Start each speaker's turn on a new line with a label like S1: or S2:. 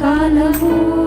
S1: ಕಾಲವೂ